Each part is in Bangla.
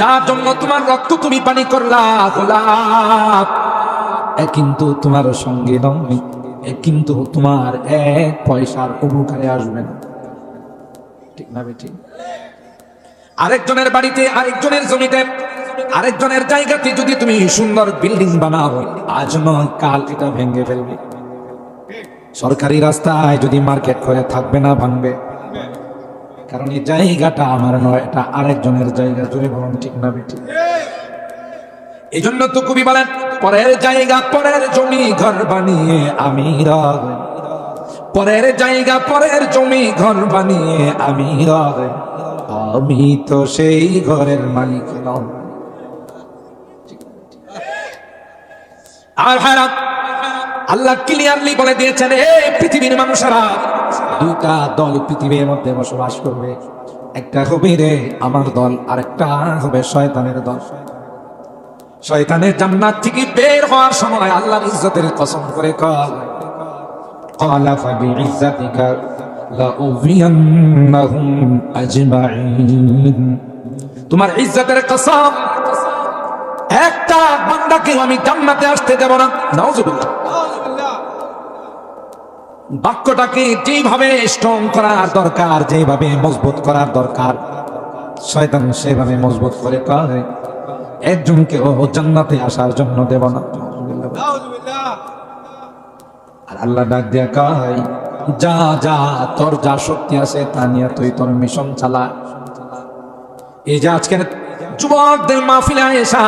যার জন্য তোমার রক্ত তুমি পানি করলা, গোলাপ। কিন্তু তোমার সঙ্গে নয় কিন্তু তোমার এক পয়সার উপকারে আসবে না। ঠিক না ঠিক আরেকজনের বাড়িতে, আরেকজনের জমিতে, আরেকজনের জায়গাতে যদি তুমি সুন্দর বিল্ডিং বানাও, আজ নয়, কাল এটা ভেঙে ফেলবে। সরকারি রাস্তায় যদি মার্কেট করে থাকবে না, ভাঙবে। কারণ এই জায়গাটা আমার নয়, এটা আরেকজনের জায়গা জুড়ে বলুন ঠিক না বেটি এই জন্য তো কবি বলেন, পরের জায়গা, পরের জমি ঘর বানিয়ে আমি পরের জায়গা, পরের জমি ঘর বানিয়ে আমি আমি তো সেই ঘরের মালিক নয় আর ভাইরা আল্লাহ ক্লিয়ারলি বলে দিয়েছেন, এ পৃথিবীর মানুষেরা দুইটা দল পৃথিবীর মধ্যে বসবাস করবে একটা হবে রে আমার দল আর একটা হবে শয়তানের দল শয়তানের জান্নাত থেকে বের হওয়ার সময় আল্লাহর ইজ্জতের কসম করে কল قال فبعزتك لأغوينهم أجمعين তোমার ইজ্জতের কসম একটা বান্দাকে আমি জান্নাতে আসতে দেব না নাউজুবিল্লাহ বাক্যটাকে যেভাবে স্ট্রং করার দরকার যেভাবে মজবুত করার দরকার, শয়তান সেভাবে মজবুত করে করে একজনকে ও জান্নাতে আসার জন্য দেব না। আর আল্লাহ ডাক দিয়া কয়, যা যা, তোর যা শক্তি আছে তা নিয়ে তুই তোর মিশন চালা। এই যে আজকের যুবকদের মাহফিলে এসা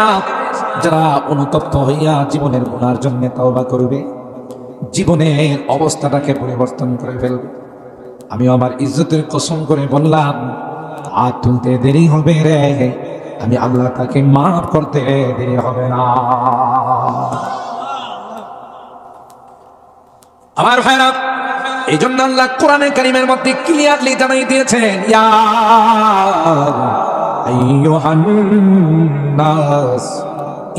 যারা অনুতপ্ত হইয়া জীবনের গুণার জন্য তওবা করবে জীবনের অবস্থাটাকে পরিবর্তন করে ফেলবে। আমি আমার ইজ্জতের কসম করে বললাম, আর তুলতে দেরি হবে রে। আমি আল্লাহ তাকে মাফ করতে দেরি হবে না। আমার ভাইরা এই জন্য আল্লাহ কোরআনে কারিমের মধ্যে ক্লিয়ারলি জানাই দিয়েছেন, ইয়া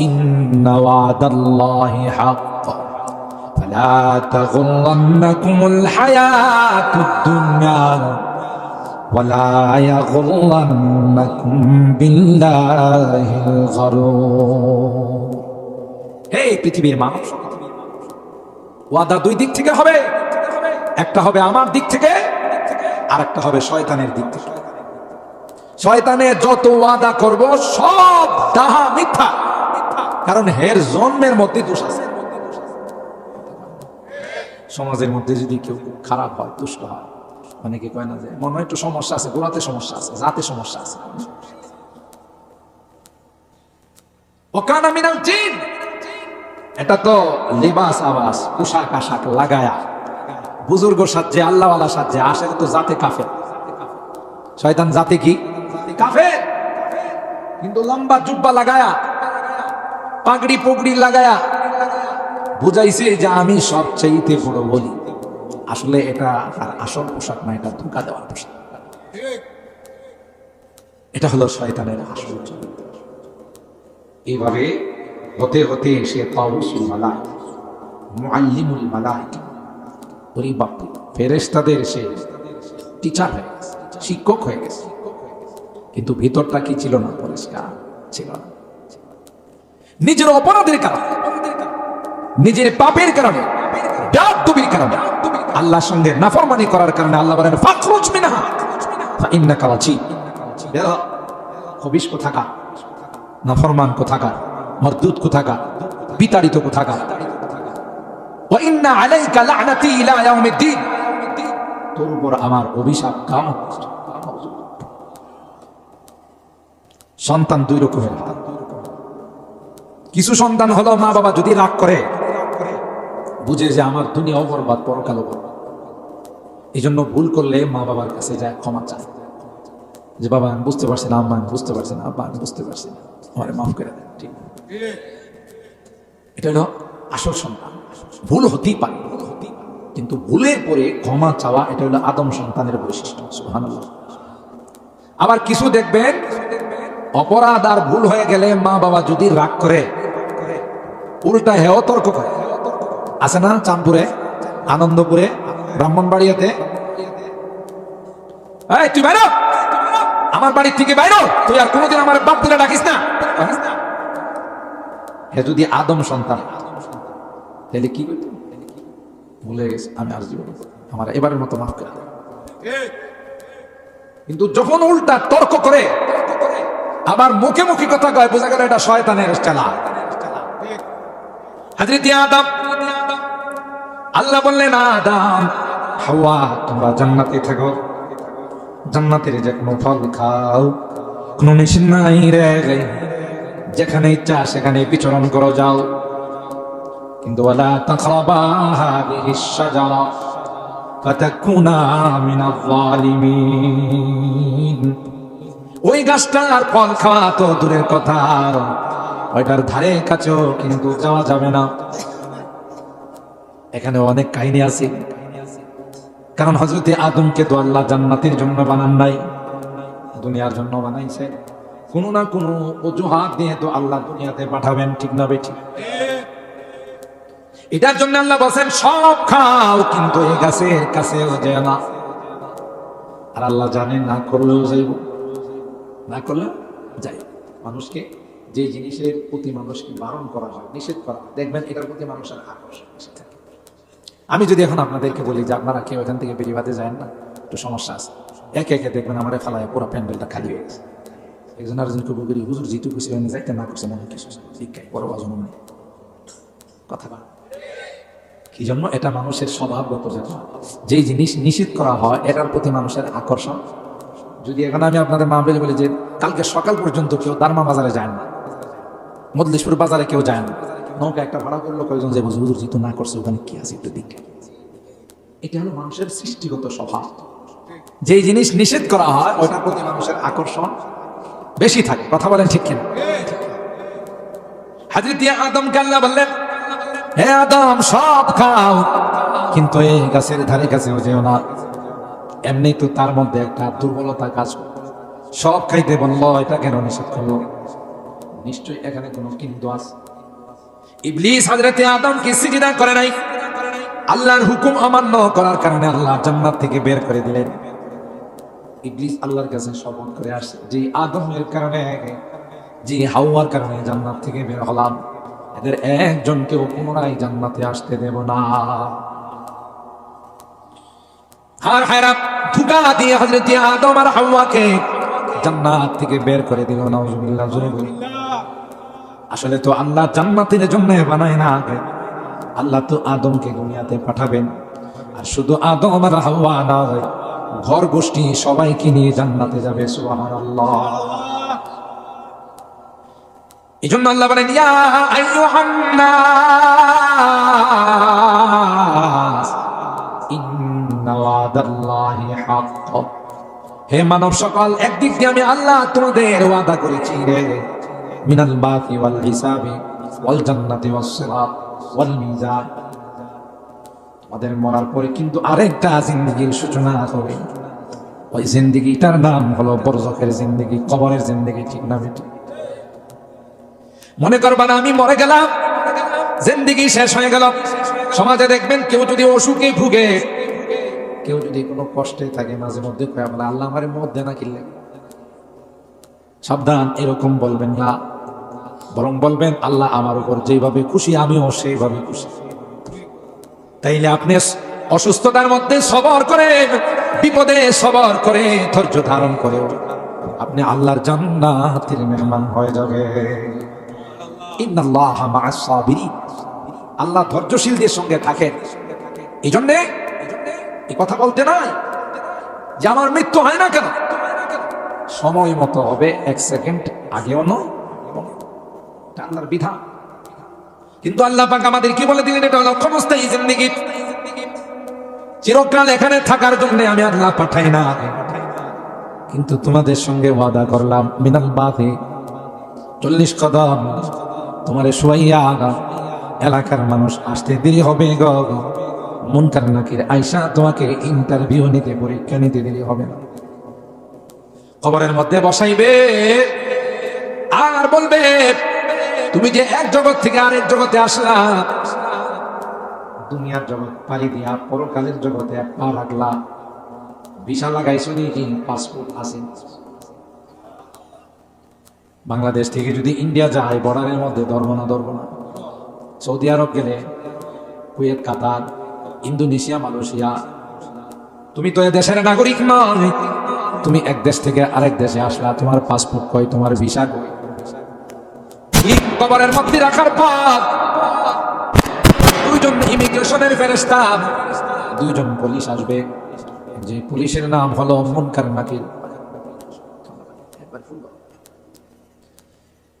ইন্না ওয়াদাল্লাহি হাক্ক। فلا تغرنكم الحياة الدنيا ولا يغرنكم بالله الغرور হে পৃথিবীর মানুষ ওয়াদা দুই দিক থেকে হবে একটা হবে আমার দিক থেকে আর একটা হবে শয়তানের দিক থেকে শয়তানের যত ওয়াদা করব সব দাহা মিথ্যা কারণ হের জন্মের মধ্যে দোষ আছে সমাজের মধ্যে যদি কেউ খারাপ হয় দুষ্ট হয়, অনেকে কয় না যে, মনে একটু সমস্যা আছে, গোড়াতে সমস্যা আছে, জাতে সমস্যা আছে। এটা তো লেবাস আবাস, পোশাক আশাক লাগায়া। বুজুর্গ সাজে, আল্লাহওয়ালা সাজে, আসে তো জাতে কাফে শয়তান জাতে কি? কাফে কিন্তু লম্বা জুব্বা লাগায়া পাগড়ি পগড়ি লাগায়া বুঝাইছে যে আমি সবচাইতে বড় বলি। আসলে এটা তার আসল পোশাক না, এটা ধোকা দেওয়ার পোশাক। এটা হলো শয়তানের আসল এইভাবে হতে হতে সে তাউসুল ফেরেশতাদের সে টিচার হয়ে শিক্ষক হয়ে গেছে। কিন্তু ভিতরটা কি ছিল না? পরিষ্কার ছিল না। নিজের অপরাধের কারণে। নিজের পাপের কারণে আল্লাহর সঙ্গে নাফরমানি করার কারণে আল্লাহ বলেন, ফাখরুজ কোথাকার? নাফরমান কোথাকার? মরদুদ কোথাকার? বিতাড়িত ওয়াইন্না আলাইকা ইলা তোর উপর আমার অভিশাপ কামত। সন্তান দুই রকমের। কিছু সন্তান হলো মা বাবা যদি রাগ করে বুঝে যে আমার দুনিয়া বরবাদ পরকাল বরবাদ। এই জন্য ভুল করলে মা বাবার কাছে যায় ক্ষমা চায় যে বাবা, আমি বুঝতে পারছি না, আম্মা, আমি বুঝতে পারছি না, আব্বা, আমি বুঝতে পারছি না, আমার মাফ করে দেন, ঠিক। এটা হলো আসল সন্তান। ভুল হতেই পারে। কিন্তু ভুলের পরে ক্ষমা চাওয়া, এটা হলো আদম সন্তানের বৈশিষ্ট্য, সুবহানাল্লাহ। আবার কিছু দেখবেন, অপরাধ আর ভুল হয়ে গেলে মা বাবা যদি রাগ করে উল্টা হেও তর্ক করে। আছে না চাঁদপুরে? আনন্দপুরে? ব্রাহ্মণবাড়িয়াতে? আমার বাড়ির থেকে বাইরো তুই আর কোনোদিন আমার বাপ তুলে ডাকিস না। হে যদি আদম সন্তান, তাহলে কি গেছে, আমি আর জীবন আমার এবারের মতো মাফ করে কিন্তু যখন উল্টা তর্ক করে, আবার মুখে মুখে কথা কয়, বোঝা গেল এটা শয়তানের চালা হাজরত আদম আল্লাহ বললেন, আদম, হাওয়া, তোমরা জান্নাতে থাকো। জান্নাতের যে কোনো ফল খাও, কোনো নিষেধ নাই রে। যেখানে ইচ্ছা, সেখানে বিচরণ করো, যাও। কিন্তু ওয়ালা তাকরাবা হাদিহি শাজারা, ফাতাকুনা মিনাল জালিমিন ওই গাছটার ফল খাওয়া তো দূরের কথা ওইটার ধারে কাছেও কিন্তু যাওয়া যাবে না। এখানে অনেক কাহিনী আছে। কারণ হজরতে আদমকে তো আল্লাহ জান্নাতের জন্য বানান নাই, দুনিয়ার জন্য বানাইছে। কোনো না কোনো অজুহাত দিয়ে তো আল্লাহ দুনিয়াতে পাঠাবেন, ঠিক না বেঠি? এটার জন্য আল্লাহ বসেন সব খাও কিন্তু এই গাছের কাছেও যায় না। আর আল্লাহ জানেন না করলেও যাইব। না করলে যাই। মানুষকে যে জিনিসের প্রতি মানুষকে বারণ করা হয়, নিষেধ করা দেখবেন এটার প্রতি মানুষের আকর্ষণ আমি যদি এখন আপনাদেরকে বলি যে আপনারা কেউ এখান থেকে বেরিবাদে যায় না, একটু সমস্যা আছে। একে একে দেখবেন আমার ফালায়, পুরো প্যান্ডেলটা খালি হয়ে গেছে। একজন আরেকজনকে বলি হুজুর জিতু খুশি যাইতে না করছে মনে কিছু শিক্ষায় বড় নেই। কথা বল কি জন্য? এটা মানুষের স্বভাবগত জন্য যেই জিনিস নিষিদ্ধ করা হয়, এটার প্রতি মানুষের আকর্ষণ। যদি এখন আমি আপনাদের মা বলে বলি যে, কালকে সকাল পর্যন্ত কেউ দারমা বাজারে যায় না মদলিশপুর বাজারে কেউ যায় না নৌকা একটা ভাড়া করল, কয়েকজন যে বুঝে হুজুর জিতু না করছে, ওখানে কি আছে একটু দিকে এটা হলো মানুষের সৃষ্টিগত স্বভাব। যেই জিনিস নিষেধ করা হয় ওটার প্রতি মানুষের আকর্ষণ বেশি থাকে। কথা বলেন ঠিক কিনা? হাজরত আদমকে আল্লাহ বললেন, হে আদম, সব খাও, কিন্তু এই গাছের ধারে কাছেও যেও না। এমনি তো তার মধ্যে একটা দুর্বলতা কাজ সব খাইতে বলল, এটা কেন নিষেধ করল? নিশ্চয়ই এখানে কোনো কিন্তু আছে। ইবলিস হযরতে আদমকে সিজদা করে নাই। আল্লাহর হুকুম অমান্য করার কারণে আল্লাহ জান্নাত থেকে বের করে দিলেন। ইবলিস আল্লাহর কাছে শপথ করে আসে যে আদমের কারণে, যে হাওয়ার কারণে জান্নাত থেকে বের হলাম। এদের একজনকেও পুনরায় জান্নাতে আসতে দেব না। আর হায়রা ধুকা দিয়ে হযরত আদম আর হাওয়াকে জান্নাত থেকে বের করে দিল। নাউজুবিল্লাহ, জোরে বলি আসলে তো আল্লাহ জান্নাতের জন্য বানায় না আগে। আল্লাহ তো আদমকে দুনিয়াতে পাঠাবেন। আর শুধু আদম আর হাওয়া না ঘর গোষ্ঠী সবাইকে নিয়ে জান্নাতে যাবে, সুবহানাল্লাহ। এই জন্য আল্লাহ বলেন, ইয়া আইয়ুহান নাস, ইন্না ওয়াদাল্লাহি হাক্ক। হে মানব সকল, একদিক দিয়ে আমি আল্লাহ তোমাদের ওয়াদা করেছি রে। মিনাল বাতি ওয়াল হিসাবি, ওয়াল জান্নাতি তোমাদের মরার পরে কিন্তু আরেকটা জিন্দগির সূচনা হবে। ওই জিন্দগিটার নাম হলো বরজখের জিন্দগি, কবরের জিন্দগি, ঠিক না বেটি মনে করবা না, আমি মরে গেলাম, জিন্দগি শেষ হয়ে গেল। সমাজে দেখবেন কেউ যদি অসুখে ভুগে, কেউ যদি কোনো কষ্টে থাকে, মাঝে মধ্যে কয়ে বলে আল্লাহ আমার মধ্যে না কিনলে। সাবধান, এরকম বলবেন না। বরং বলবেন, আল্লাহ আমার উপর যেভাবে খুশি, আমিও সেইভাবে খুশি। তাইলে আপনি অসুস্থতার মধ্যে সবর করে, বিপদে সবর করে ধৈর্য ধারণ করে আপনি আল্লাহর জান্নাতের মেহমান হয়ে যাবে। আল্লাহ ধৈর্যশীলদের সঙ্গে থাকেন। এই জন্যে এই কথা বলতে নাই যে আমার মৃত্যু হয় না কেন? সময় মতো হবে, এক সেকেন্ড আগেও নয়। এটা আল্লাহর বিধান। কিন্তু আল্লাহ পাক আমাদের কি বলে দিলেন? এটা হলো ক্ষমস্থায়ী জিন্দিগি। চিরকাল এখানে থাকার জন্য আমি আল্লাহ পাঠাই না। কিন্তু তোমাদের সঙ্গে ওয়াদা করলাম, মিনাল বাদে। চল্লিশ কদম তোমার শুয়াইয়া এলাকার মানুষ আসতে দেরি হবে গ। মুনকার নাকির আয়সা তোমাকে ইন্টারভিউ নিতে, পরীক্ষা নিতে দেরি হবে না। খবরের মধ্যে বসাইবে আর বলবে তুমি যে এক জগৎ থেকে আরেক জগতে আসলা, দুনিয়ার জগৎ পাড়ি দিয়া পরকালের জগতে পা রাখলা। ভিসা লাগাইছো নাকি? পাসপোর্ট আছে। বাংলাদেশ থেকে যদি ইন্ডিয়া যায়, বর্ডারের মধ্যে ধরবো না ধরবো না। সৌদি আরব গেলে, কুয়েত, কাতার, ইন্দোনেশিয়া, মালয়েশিয়া। তুমি তো দেশের নাগরিক নয়। তুমি এক দেশ থেকে আরেক দেশে আসলা। তোমার পাসপোর্ট কয়? তোমার ভিসা ঠিক কবরের মধ্যে রাখার পর দুইজন ইমিগ্রেশনের ফেরেস্তা দুইজন পুলিশ আসবে। যে পুলিশের নাম হলো মুনকার নাকির।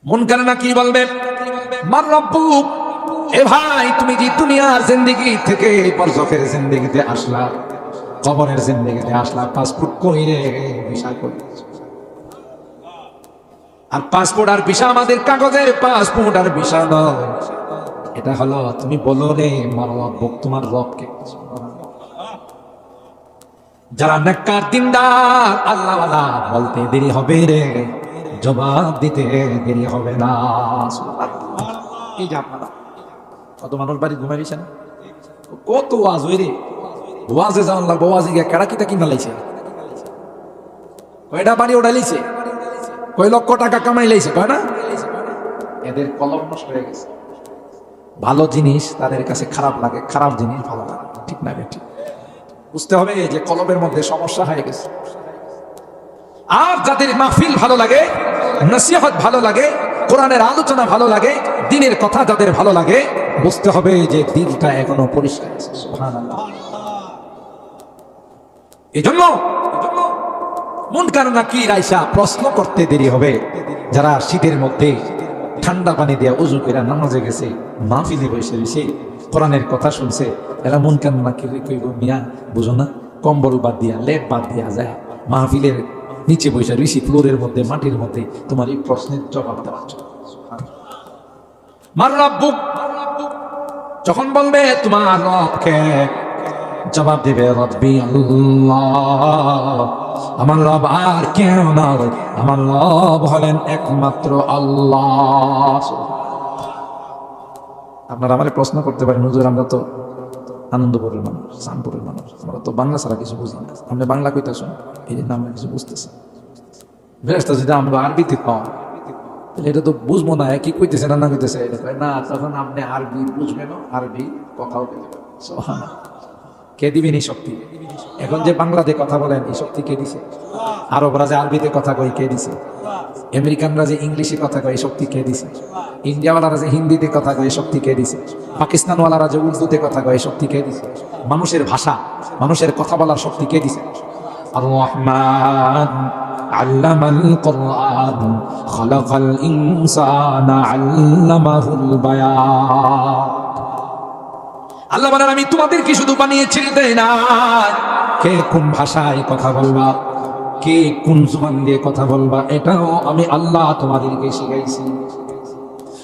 মুনকার নাকি বলবে, মার রব্বু, এ ভাই, তুমি যে দুনিয়ার জিন্দেগি থেকে বরজখের জিন্দেগিতে আসলা? কবরের জিন্দেগিতে আসলা? পাসপোর্ট কই রে ভিসা কই আর পাসপোর্ট আর ভিসা আমাদের কাগজের পাসপোর্ট আর ভিসা নয়। এটা হলো, তুমি বলো রে মার রব্বুক তোমার রবকে। যারা নেককার দিনদার, আল্লাহওয়ালা বলতে দেরি হবে রে, জবাব দিতে দেরি হবে না। এই যে আপনারা, কত মানুষ বাড়ি ঘুমাইছেন কত ওয়াজ হই রে। ওয়াজে যাওয়ার লাগবো, ওয়াজে গিয়ে কেডা কিনা লাইছে। কয়টা বাড়ি ওটা লাইছে কয় লক্ষ টাকা কামাই লাইছে কয় না? এদের কলম নষ্ট হয়ে গেছে। ভালো জিনিস তাদের কাছে খারাপ লাগে খারাপ জিনিস ভালো লাগে। ঠিক না ঠিক বুঝতে হবে যে কলমের মধ্যে সমস্যা হয়ে গেছে। আর যাদের মাহফিল ভালো লাগে নসিহত ভালো লাগে কোরআনের আলোচনা ভালো লাগে দিনের কথা যাদের ভালো লাগে বুঝতে হবে যে দিনটা এখনও পরিষ্কার আছে। এই জন্য মন কারণ কি রাইসা প্রশ্ন করতে দেরি হবে। যারা শীতের মধ্যে ঠান্ডা পানি দিয়ে উজু করে নামাজে গেছে, মাহফিলে বসে বসে কোরআনের কথা শুনছে, এরা মন কেন না কি কইব, মিয়া, বুঝো না, কম্বল বাদ দিয়া, লেপ বাদ দিয়া যায়। মাহফিলের নিচে বসে ঋষি ফ্লোরের মধ্যে, মাটির মধ্যে, তোমার এই প্রশ্নের জবাব দেওয়ার জন্য। রব্বুক যখন বলবে, তোমার রবকে জবাব দিবে আল্লাহ, আমার রব আর কেউ না আমার রব হলেন একমাত্র আল্লাহ। আপনারা আমার প্রশ্ন করতে পারেন, হুজুর, আমরা তো আনন্দপুরের মানুষ শানপুরের মানুষ, আমরা তো বাংলা ছাড়া কিছু বুঝি না। আপনি বাংলা কইতেছেন, এই জন্য আমরা কিছু বুঝতেছি বেরেস্তা যদি আমরা আরবিতে কম এটা তো বুঝব না কি কইতেছে না না কইতেছে? এটা না, তখন আপনি আরবি বুঝবেন আরবি কথাও বলবেন। কে দিবেন এই শক্তি এখন যে বাংলাতে কথা বলেন এই শক্তি কে দিছে আরবরা যে আরবিতে কথা কয় কে দিছে আমেরিকানরা যে ইংলিশে কথা কয় এই শক্তি কে দিছে ইন্ডিয়াওয়ালারা যে হিন্দিতে কথা কয় এই শক্তি কে দিছে পাকিস্তানওয়ালারা যে উর্দুতে কথা কয় এই শক্তি কে দিছে মানুষের ভাষা মানুষের কথা বলার শক্তি কে দিছে আর রহমান علم القرآن خلق الإنسان علمه البيان আল্লাহ বলেন আমি তোমাদেরকে শুধু বানিয়ে ছেড়ে দেই না কে কোন ভাষায় কথা বলবা কে কোন জুবান দিয়ে কথা বলবা এটাও আমি আল্লাহ তোমাদেরকে শিখাইছি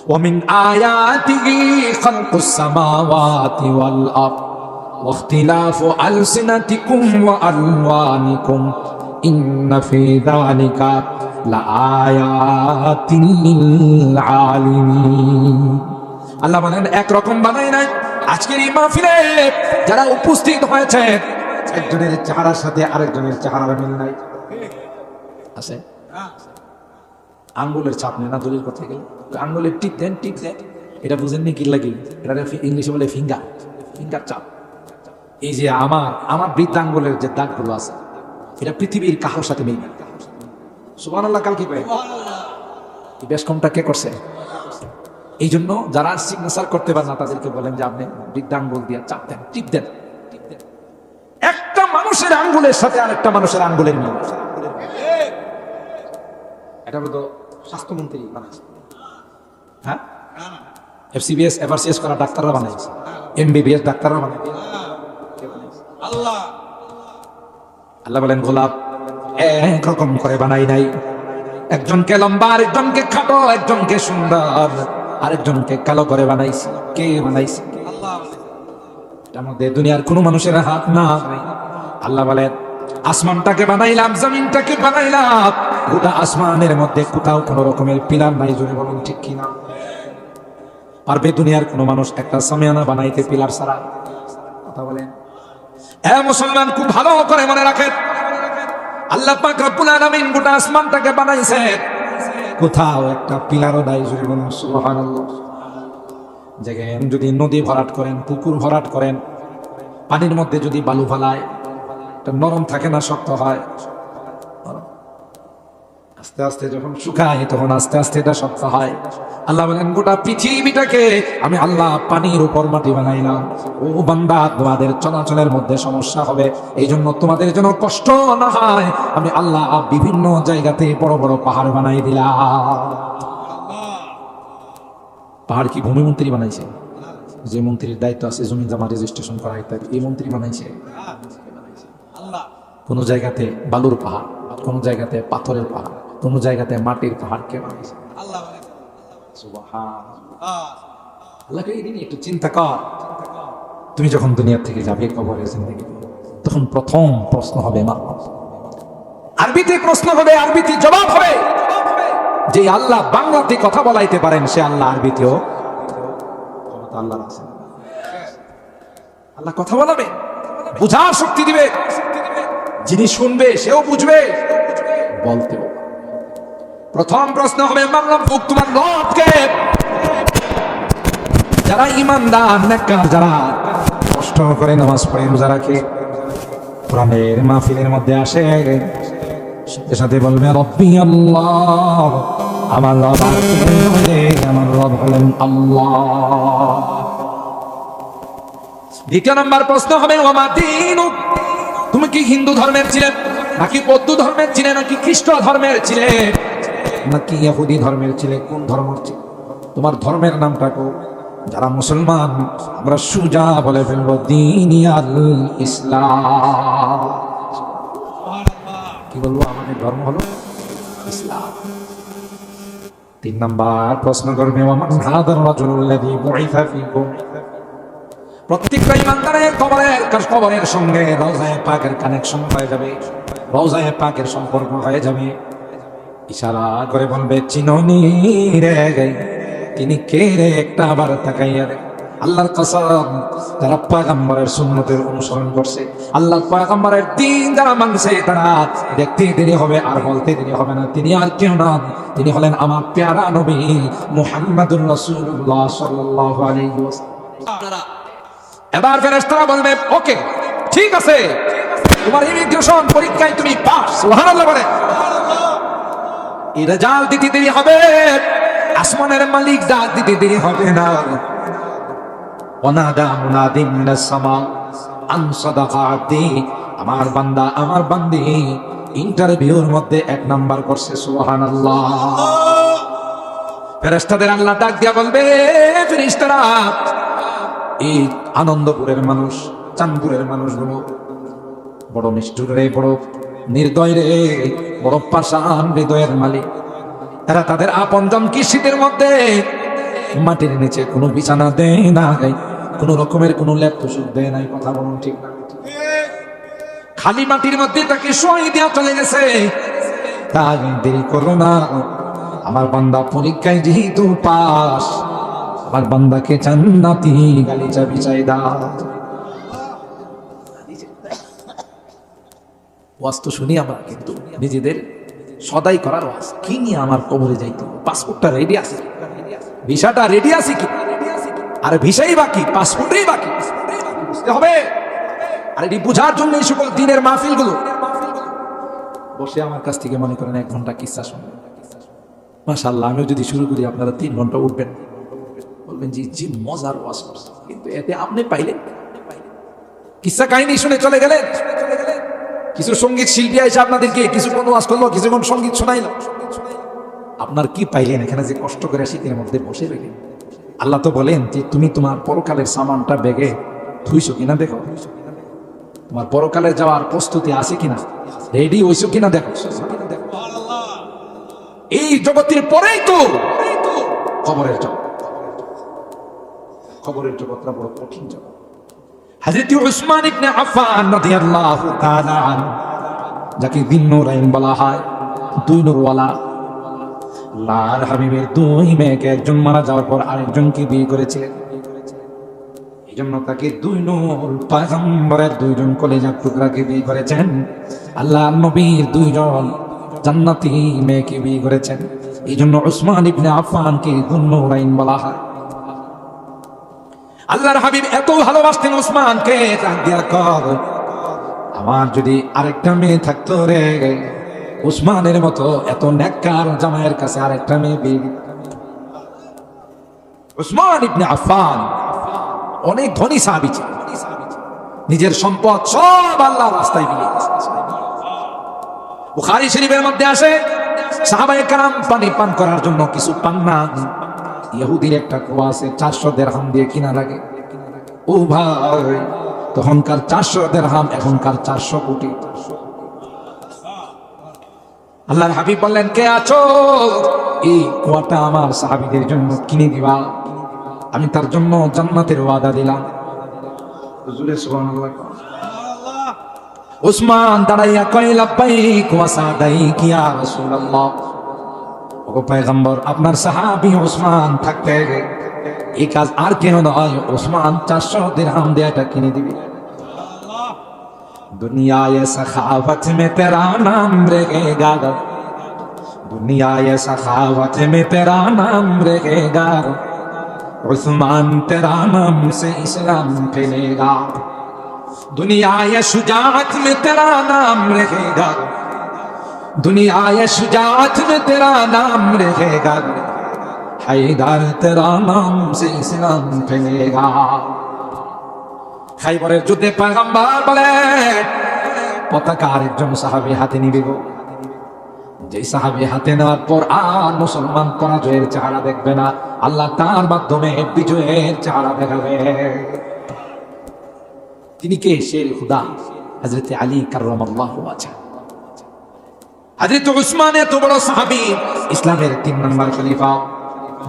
ومن آياته خلق السماوات والأرض واختلاف ألسنتكم وألوانكم إن في ذلك لآيات للعالمين আল্লাহ বলেন একরকম বানাই নাই আজকের এই মাহফিলে যারা উপস্থিত হয়েছে একজনের চেহারার সাথে আরেকজনের চেহারার মিল নাই। আছে? আঙ্গুলের চাপ নেই না দলিল করতে গেলে। আঙ্গুলের টিপ দেন টিপ দেন। এটা বুঝেননি কি লাগে এটা ইংলিশে বলে ফিঙ্গার ফিঙ্গার চাপ। এই যে আমার আমার বৃদ্ধ আঙ্গুলের যে দাগগুলো আছে এটা পৃথিবীর কাহার সাথে মিল সুবান আল্লাহ কাল কি পায় এই বেশ কমটা কে করছে? এই জন্য যারা সিগনেচার করতে পারে না তাদেরকে বলেন যে আপনি বৃদ্ধ আঙ্গুল দিয়ে চাপ দেন টিপ দেন। একটা মানুষের আঙ্গুলের সাথে আরেকটা মানুষের আঙ্গুলের মিল। এটা বলতো স্বাস্থ্যমন্ত্রী বানাইছে হ্যাঁ? এফসিবিএস এফআরসিএস করা ডাক্তাররা বানাইছে এমবিবিএস ডাক্তাররা বানাইছে আল্লাহ। আল্লাহ বলেন গোলাপ একরকম করে বানাই নাই। একজনকে লম্বা আরেকজনকে খাটো একজনকে সুন্দর। আরেকজনকে কালো করে বানাইছি। কে বানাইছে? আল্লাহ মধ্যে দুনিয়ার কোনো মানুষের হাত না। আল্লাহ বলেন আসমানটাকে বানাইলাম জমিনটাকে বানাইলাম। গোটা আসমানের মধ্যে কোথাও কোনো রকমের পিলার নাই জোরে বলুন ঠিক কিনা? পারবে দুনিয়ার কোনো মানুষ একটা সামিয়ানা বানাইতে পিলার ছাড়া? কথা বলেন এ মুসলমান খুব ভালো করে মনে রাখেন। আল্লাহ পাক রব্বুল আলামিন গোটা আসমানটাকে বানাইছে কোথাও একটা পিলারও নাই জায়গায় যদি নদী ভরাট করেন, পুকুর ভরাট করেন, পানির মধ্যে যদি বালু ফালায় নরম থাকে না, শক্ত হয়। আস্তে আস্তে যখন শুকায়, তখন আস্তে আস্তে এটা শক্ত হয়। আল্লাহ বলেন, গোটা পৃথিবীটাকে আমি আল্লাহ পানির উপর মাটি বানাইলাম। ও বান্দা, তোমাদের চলাচলের মধ্যে সমস্যা হবে। এই জন্য তোমাদের যেন কষ্ট না হয়, আমি আল্লাহ বিভিন্ন জায়গাতে বড় বড় পাহাড় বানাই দিলাম। পাহাড় কি ভূমিমন্ত্রী বানাইছে? যে মন্ত্রীর দায়িত্ব আছে জমি জমা রেজিস্ট্রেশন করা ইত্যাদি এই মন্ত্রী বানাইছে। কোন জায়গাতে বালুর পাহাড়, কোন জায়গাতে পাথরের পাহাড়। কোন জায়গাতে মাটির পাহাড় কে বানাইছে আল্লাহ আল্লাহকে এই একটু চিন্তা কর। তুমি যখন দুনিয়ার থেকে যাবে কবরের জিন্দগি তখন প্রথম প্রশ্ন হবে মা। আরবিতে প্রশ্ন হবে আরবিতে জবাব হবে। যে আল্লাহ বাংলাতে কথা বলাইতে পারেন সে আল্লাহ আরবিতেও আল্লাহর আছে। আল্লাহ কথা বলাবে বুঝার শক্তি দিবে। যিনি শুনবে সেও বুঝবে। বলতেও প্রথম প্রশ্ন হবে মানলাম ফুক তোমার রবকে যারা ইমানদার, নেককার, যারা কষ্ট করে নামাজ পড়ে রোজা রাখে কোরআনের মাহফিলের মধ্যে আসে, সাথে সাথে বলবে, রব্বি আল্লাহ, আমার রব আমার রব হলেন আল্লাহ। দ্বিতীয় নম্বর প্রশ্ন হবে ওমা দিনুক তুমি কি হিন্দু ধর্মের ছিলে? নাকি বৌদ্ধ ধর্মের ছিলে? নাকি খ্রিস্ট ধর্মের ছিলে? নাকি ইহুদি ধর্মের ছিলে, কোন ধর্মের ছিলে? তোমার ধর্মের নামটা কো যারা মুসলমান, আমরা সুজা বলে ফেলব দিনিয়াল ইসলাম। কি বলব, আমাদের ধর্ম হলো ইসলাম। তিন নাম্বার প্রশ্ন করবে ফীকুম? প্রত্যেকটা ইমানদারের কবরের কবরের সঙ্গে রওজায়ে পাকের কানেকশন হয়ে যাবে। রওজায়ে পাকের সম্পর্ক হয়ে যাবে। ইশারা করে বলবে চিননি রে তিনি কে রে একটা আবার তাকাইয়া রে আল্লাহর কসম, যারা পয়গম্বরের সুন্নতের অনুসরণ করছে, আল্লাহর পয়গম্বরের দিন যারা মানছে, তারা দেখতে দেরি হবে, আর বলতে দেরি হবে না। তিনি আর কেউ না তিনি হলেন আমার প্যারা নবী মুহাম্মাদুর রাসূলুল্লাহ সাল্লাল্লাহু আলাইহি ওয়াসাল্লাম। এবার বলবে, ওকে, ঠিক আছে। তোমার ইমিগ্রেশন পরীক্ষায় তুমি পাস, সুবহানাল্লাহ বলে। এই দিতে দেরি হবে। আসমানের মালিক ডাক দিতে দেরি হবে না। ওনাদা মুনাদিম মিনাস সামা। আন আমার বান্দা, আমার বান্দি। ইন্টারভিউর মধ্যে এক নাম্বার করছে, সুবহানাল্লাহ। ফেরেশতাদের আল্লাহ ডাক দিয়া বলবে, ফেরেশতারা, এই আনন্দপুরের মানুষ, চাঁদপুরের মানুষগুলো, বড় নিষ্ঠুর রে, বড় নির্দয় রে হৃদয়ের মালিক। তারা তাদের আপনজন কি শীতের মধ্যে মাটির নিচে কোনো বিছানা দেয় না কোনো রকমের কোনো ল্যাপ তোষক দেয় নাই, কথা বলুন ঠিক না। খালি মাটির মধ্যে তাকে সই দেওয়া চলে গেছে। তাই দেরি করো না, আমার বান্দা পরীক্ষায় যেহেতু পাস আমার বান্দাকে জান্নাতি গালিচা বিছাই দাও। ওয়াজ তো শুনি আমরা কিন্তু নিজেদের সদাই করার ওয়াজ। কি নিয়ে আমার কবরে যাইতে? পাসপোর্টটা রেডি আছে? ভিসাটা রেডি আছে কি? আর ভিসাই বাকি পাসপোর্টই বাকি বুঝতে হবে? আর এটি বোঝার জন্য এই সকল দিনের মাহফিলগুলো। বসে আমার কাছ থেকে মনে করেন এক ঘণ্টা কিচ্ছা শুনবেন মাশাল্লাহ আমিও যদি শুরু করি, আপনারা তিন ঘণ্টা উঠবেন। বলবেন জি জি মজার ওয়াজ কিন্তু এতে আপনি পাইলেন। কিসা কাহিনী শুনে চলে গেলেন? কিছু সংগীত শিল্পী আছে আপনাদেরকে কিছুক্ষণ ওয়াজ করল, কিছুক্ষণ সংগীত শোনাইলো। আপনার কি পাইলেন এখানে যে কষ্ট করে শীতের মধ্যে বসে রইলেন? আল্লাহ তো বলেন যে তুমি তোমার পরকালের সামানটা ব্যাগে থুইছো কিনা দেখো। তোমার পরকালে যাওয়ার প্রস্তুতি আছে কিনা? রেডি হইছো কিনা দেখো? এই জগতের পরেই তো খবরের জগৎ। খবরের জগৎটা বড় কঠিন জগৎ। হযরত উসমান ইবনে আফফান রাদিয়াল্লাহু তাআলা যাকে দিন নূরাইন বলা হয়, দুই নূরওয়ালা। লাল হাবিবের দুই মেয়েকে একজন মারা যাওয়ার পর আরেকজনকে বিয়ে করেছিলেন এই জন্য তাকে দুই নূর পয়গম্বরের দুইজন কলেজার টুকরাকে বিয়ে করেছেন। আল্লাহ নবীর দুইজন জান্নাতি মেয়েকে বিয়ে করেছেন। এই জন্য উসমান ইবনে আফফানকে দুন্নৌরাইন বলা হয়। আল্লাহর হাবিব এত ভালোবাসতেন উসমানকে ডাক দিয়া আমার যদি আরেকটা মেয়ে থাকতো রে উসমানের মতো এত নেককার জামাইয়ের কাছে আরেকটা মেয়ে বিয়ে উসমান ইবনে আফফান অনেক ধনী সাহাবী ছিলেন। নিজের সম্পদ সব আল্লাহ রাস্তায় দিয়েছেন। বুখারী শরীফের মধ্যে আসে, সাহাবায়ে কারাম পানি পান করার জন্য কিছু পান না। ইহুদির একটা কুয়া আছে, চারশো দেড়হাম দিয়ে কিনা লাগে। ও ভাই, তখনকার চারশো দেড়হাম, এখনকার চারশো কোটি। আল্লাহর হাবিব বললেন, কে আছো? এই কুয়াটা আমার সাহাবিদের জন্য কিনে দিবা। আমি তার জন্য জান্নাতের ওয়াদা দিলাম। উসমান দাঁড়াইয়া কয়, লাব্বাইক ওয়া সাদাইক ইয়া রাসূলুল্লাহ। ও পয়গম্বর, আপনার সাহাবি ওসমান থাকতে এই কাজ আর কেন নয়, ওসমান চারশো দিরহাম দেয়াটা কিনে দিবে। দুনিয়ায় সখাওয়াত মে তেরা নাম রেগেগা দুনিয়ায় সখাওয়াত মে তেরা নাম রেগেগা উসমান তেরা নাম সে ইসলাম ফেলেগা। দুনিয়ায় সুজাত মে তেরা নাম রেগেগা दुनिया ये शुजात में तेरा नाम रहेगा हैदर तेरा नाम से इस्लाम फैलेगा খাইবরের যুদ্ধে পয়গম্বর বলে পতাকা আরেকজন সাহাবী হাতে নিবে গো যে সাহাবী হাতে নেওয়ার পর আর মুসলমান পরাজয়ের চেহারা দেখবে না আল্লাহ তার মাধ্যমে বিজয়ের চেহারা দেখাবে তিনি কে শের খুদা হজরত আলী কার্লাহ আছেন হজরত উসমান এত বড় সাহাবী, ইসলামের তিন নম্বর খলিফা,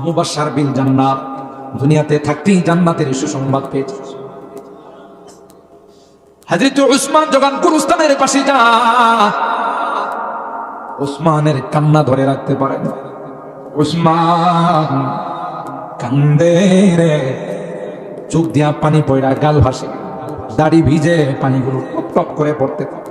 মুবাশশার বিল জান্নাত, দুনিয়াতে থাকতেই জান্নাতের সুসংবাদ পেয়েছে হাজরত উসমান যখন গুরুস্থানের পাশে যা উসমানের কান্না ধরে রাখতে পারে না উসমান কান্দে রে চোখ দিয়া পানি পয়রা গাল ভাসে, দাড়ি ভিজে পানিগুলো টপ টপ করে পড়তে থাকে।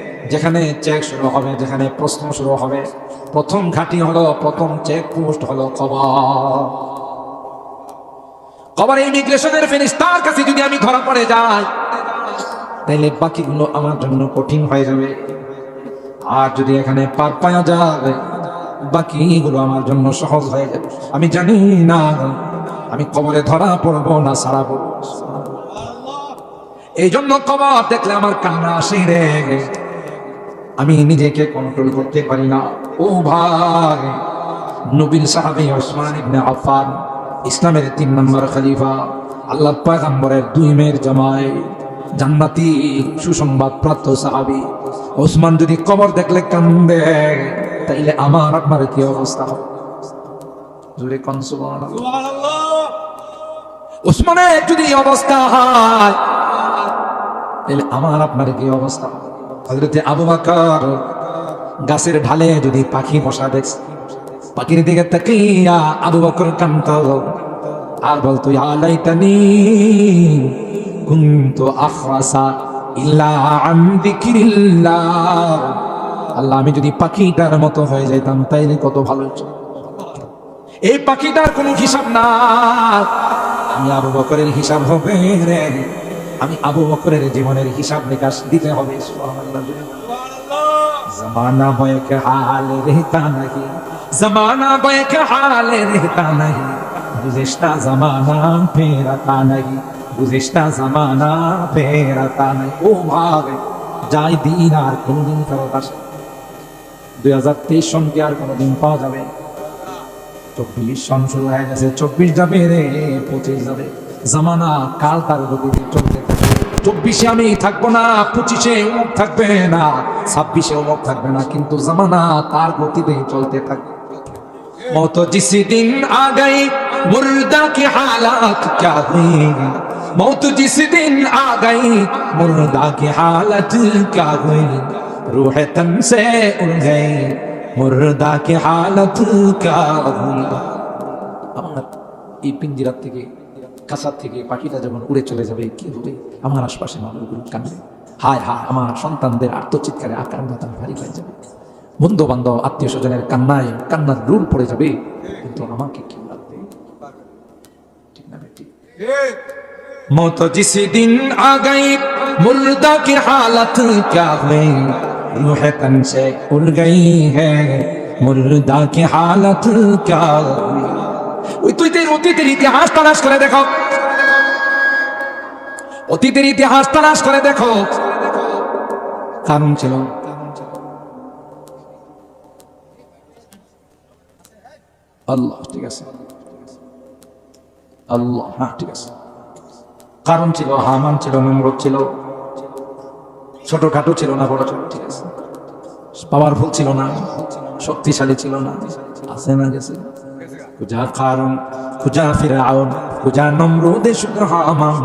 যেখানে চেক শুরু হবে, যেখানে প্রশ্ন শুরু হবে। প্রথম ঘাটি হলো, প্রথম চেক পোস্ট হলো কবর। কবর ইমিগ্রেশনের ফেরিস্তার কাছে যদি আমি ধরা পড়ে যাই তাহলে বাকিগুলো আমার জন্য কঠিন হয়ে যাবে। আর যদি এখানে পার পাওয়া যায়, বাকিগুলো আমার জন্য সহজ হয়ে যাবে। আমি জানি না, আমি কবরে ধরা পড়ব না, সারা পড়ব এই জন্য কবর দেখলে আমার কান্না আসে রে। আমি নিজেকে কন্ট্রোল করতে পারি না। ও ভাই নবীন সাহাবী ওসমান ইবনে আফান ইসলামের তিন নম্বর খলিফা আল্লাহ পয়গম্বরের দুই মেয়ের জামাই জান্নাতি সুসংবাদ প্রাপ্ত সাহাবী। ওসমান যদি কবর দেখলে কান্দে তাইলে আমার আপনার কি অবস্থা? হবে জোরে কোন ওসমানের যদি অবস্থা হয় তাহলে আমার আপনার কি অবস্থা? হজরতে আবু বাকর গাছের ঢালে যদি পাখি বসা দেখ, পাখির দিকে তাকিয়া আবু বকর কান্ত। আর বলতো আলাইতানি কুনতু আখরাসা ইল্লা আন যিকরিল্লাহ। আল্লাহ, আমি যদি পাখিটার মতো হয়ে যাইতাম, তাইলে কত ভালো এই পাখিটার কোনো হিসাব না আমি আবু বকরের হিসাব হবে রে। আমি আবু বকরের জীবনের হিসাব নিকাশ দিতে হবে জমানা বয়ক হাল রেহতা নাহি, জমানা বয়ক হাল রেহতা নাহি। গুজেশতা জমানা ফেরাতা নাহি গুজেশতা জমানা ফেরাতা নাহি। ও ভাবে যাই দিন আর কোনদিন ফেরত আসে। দুই হাজার তেইশ সনকে আর কোনোদিন পাওয়া যাবে? চব্বিশ সন শুরু হয়ে গেছে, চব্বিশ যাবে রে, পঁচিশ যাবে। জামানা কাল তার গতিতে চলতে চব্বিশে আমি থাকব না, পঁচিশে অমুক থাকবে না, ছাব্বিশে অমুক থাকবে না, কিন্তু জামানা তার গতিতে চলতে থাকবে। মত জিসি দিন আগাই, মুর্দা কি হালাত ক্যা হুই মত জিসি দিন আগাই, মুর্দা কি হালাত ক্যা হুই রুহ তন সে উড় গই মুর্দা কি হালাত ক্যা হুই আমার এই পিঞ্জিরা থেকে খাসার থেকে পাখিটা যখন উড়ে চলে যাবে, কি হবে? আমার আশপাশে মানুষগুলো কাঁদবে। হায় হায়, আমার সন্তানদের আত্মচিৎকারে আক্রান্ত ভারী হয়ে যাবে। বন্ধু বান্ধব আত্মীয় স্বজনের কান্নায় কান্নার রুল পড়ে যাবে। কিন্তু আমাকে কি লাগবে ঠিক না, বেটি? মত জিসি দিন আগাই, মুর্দা কি হালত ক্যা হুই রুহে তন সে উড় গই হ্যাঁ মুর্দা কি হালত ক্যা ওই তুই তোর অতীতের ইতিহাস তালাশ করে দেখো। অতীতের ইতিহাস তালাশ করে দেখো। কারণ ছিল। আল্লাহ, ঠিক আছে। আল্লাহ হ্যাঁ ঠিক আছে। কারণ ছিল, হামান ছিল নমরত ছিল। ছোটখাটো ছিল না, বড় ছিল, ঠিক আছে। পাওয়ারফুল ছিল না, শক্তিশালী ছিল না, আছে না, গেছে। যার কারণ কুজা ফিরাউন কুজা নমরুদে শুক্র হামান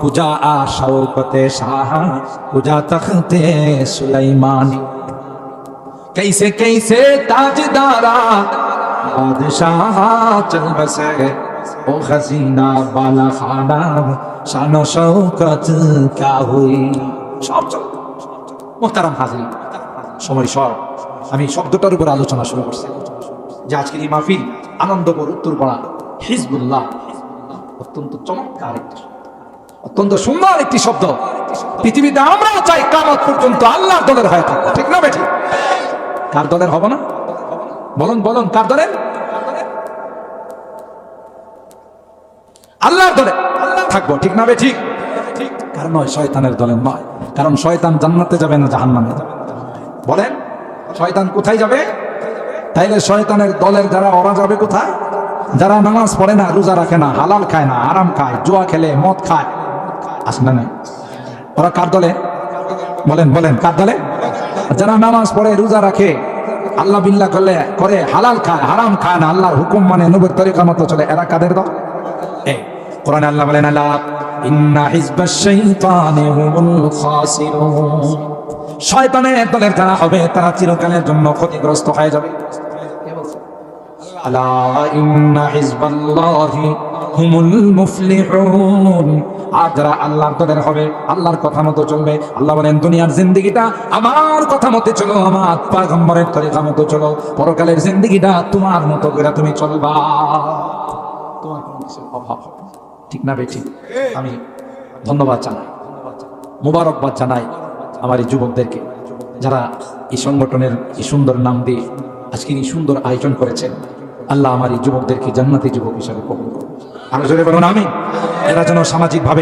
কুজা আশাউকতে শাহ কুজা তখতে সুলাইমান कैसे कैसे ताजदारा बादशाह चल बसे ओ खजीना बाला खाना शान शौकत क्या हुई সব চল মোহতারাম হাজির সময় সব আমি শব্দটার উপর আলোচনা শুরু করছি যে আজকের এই মাহফিল আনন্দপুর উত্তরপাড়া হিজবুল্লাহ। অত্যন্ত চমৎকার অত্যন্ত সুন্দর একটি শব্দ। পৃথিবীতে আমরাও চাই কামত পর্যন্ত আল্লাহর দলের হয়ে থাকব। ঠিক না বেঠিক কার দলের হব না? বলুন বলুন, কার দলের? আল্লাহর দলে থাকব, ঠিক না ঠিক কারণ নয় শয়তানের দলের নয়। কারণ শয়তান জান্নাতে যাবে না জাহান্নামে যাবে। বলেন, শয়তান কোথায় যাবে? তাইলে শয়তানের দলের যারা ওরা যাবে কোথায়? যারা নামাজ পড়ে না, রোজা রাখে না, হালাল খায় না আরাম খায়, জুয়া খেলে, মদ খায়, আসে না ওরা কার দলে? বলেন বলেন, কার দলে? যারা নামাজ পড়ে, রোজা রাখে, আল্লাহ বিল্লাহ করলে, করে, হালাল খায়, হারাম খায় না, আল্লাহর হুকুম মানে নবীর তরিকা মতো চলে, এরা কাদের দল? এই, কোরআনে আল্লাহ বলেন, আল্লাহ, ইন্না হিজবাশ শাইতানি হুমুল খাসিরুন। শয়তানের দলের যারা হবে, তারা চিরকালের জন্য ক্ষতিগ্রস্ত হয়ে যাবে। আলা ইন্না হিজবাল্লাহি হুমুল মুফলিহুন। আর যারা আল্লাহর দলের হবে, আল্লাহর কথা মতো চলবে, আল্লাহ বলেন, দুনিয়ার জিন্দগিটা আমার কথা মতো চলো, আমার পাগম্বরের তরিকা মতো চলো, পরকালের জিন্দগিটা তোমার মতো করে তুমি চলবা। তোমার কোনো কিছুর অভাব ঠিক না বেঠিক আমি ধন্যবাদ জানাই, মুবারকবাদ জানাই আমার এই যুবকদেরকে, যারা এই সংগঠনের এই সুন্দর নাম দিয়ে আজকের এই সুন্দর আয়োজন করেছেন। আল্লাহ আমার এই যুবকদেরকে জান্নাতি যুবক হিসাবে কবুল করুন। আরও জোরে বলুন আমি এরা যেন সামাজিকভাবে